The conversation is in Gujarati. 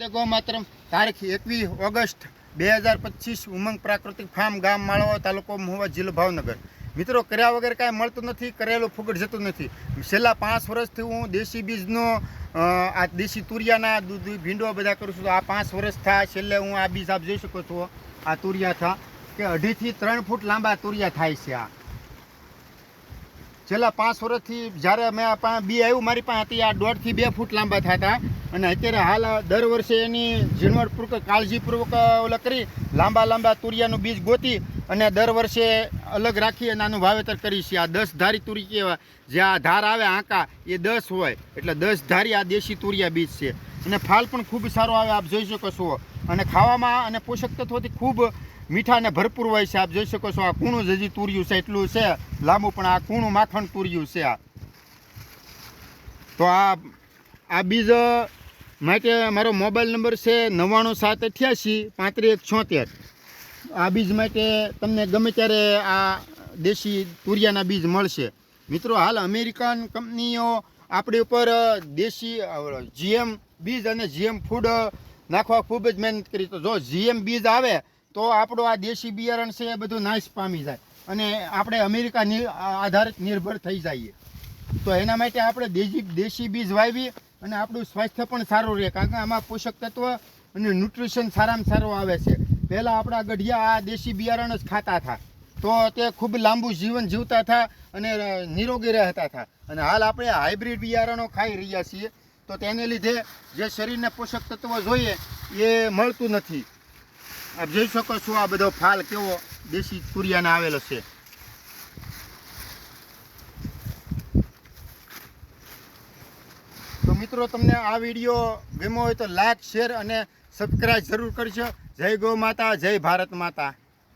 ગો માત્ર તારીખ એકવીસ ઓગસ્ટ બે હજાર પચીસ ઉમંગ પ્રાકૃતિક ફાર્મ ગામ માળવા તાલુકો મહુવા જિલ્લો ભાવનગર. મિત્રો, કર્યા વગર કાંઈ મળતું નથી, કરેલું ફૂગટ જતું નથી. છેલ્લા પાંચ વર્ષથી હું દેશી બીજનો આ દેશી તુરિયાના દૂધ ભીંડો બધા કરું છું. આ પાંચ વર્ષ થાય, છેલ્લે હું આ બીજ આપ જોઈ શકો છો. આ તુરિયા થા કે અઢીથી ત્રણ ફૂટ લાંબા તુરિયા થાય છે આ. છેલ્લા પાંચ વર્ષથી જ્યારે મેં બી આવ્યું, મારી પાસે હતી, આ દોઢથી બે ફૂટ લાંબા થતા અને અત્યારે હાલ દર વર્ષે એની ઝીણવટપૂર્વક કાળજીપૂર્વક ઓલા કરી, લાંબા લાંબા તુરિયાનું બીજ ગોતી અને દર વર્ષે અલગ રાખી અને આનું વાવેતર કરી છે આ દસ ધારી તુરી કહેવાય. જે આ ધાર આવે, આંકા, એ દસ હોય. એટલે દસ ધારી આ દેશી તુરિયા બીજ છે. અને ફાલ પણ ખૂબ સારો આવે, આપ જોઈ શકો છો. અને ખાવામાં અને પોષક તત્વોથી ખૂબ મીઠા અને ભરપૂર હોય છે, આપ જોઈ શકો છો. આ કૂણું જ હજી તુર્યું છે, એટલું છે. લાંબુ પણ આ કૂણું માખણ તુર્યું છે. આ. તો આ આ બીજ માટે મારો મોબાઈલ નંબર છે નવ્વાણું સાત અઠ્યાસી પાંત્રીસ એક છોતેર. આ બીજ માટે તમને ગમે ત્યારે આ દેશી તુરિયાના બીજ મળશે. મિત્રો, હાલ અમેરિકન કંપનીઓ આપણી ઉપર દેશી જીએમ બીજ અને જીએમ ફૂડ નાખવા ખૂબ જ મહેનત કરી. તો જો જીએમ બીજ આવે, તો આપણું આ દેશી બિયારણ છે એ બધું નાશ પામી જાય અને આપણે અમેરિકા આધારિત નિર્ભર થઈ જઈએ. તો એના માટે આપણે દેશી દેશી બીજ વાવી અને આપણું સ્વાસ્થ્ય પણ સારું રહે, કારણ કે આમાં પોષક તત્વ અને ન્યુટ્રિશન સારામાં સારું આવે છે. પહેલાં આપણા ગઢિયા આ દેશી બિયારણ જ ખાતા હતા. તો તે ખૂબ લાંબુ જીવન જીવતા હતા અને નિરોગી રહેતા હતા. અને હાલ આપણે હાઇબ્રિડ બિયારણો ખાઈ રહ્યા છીએ. તો તેને લીધે જે શરીરને પોષક તત્વો જોઈએ એ મળતું નથી. આપ જોઈ શકો છો આ બધો ફાલ કેવો દેશી તુરિયાને આવેલો છે. તો મિત્રો, તમને આ વીડિયો ગમ્યો હોય તો લાઈક શેર અને સબસ્ક્રાઈબ જરૂર કરજો. જય ગૌ માતા, જય ભારત માતા.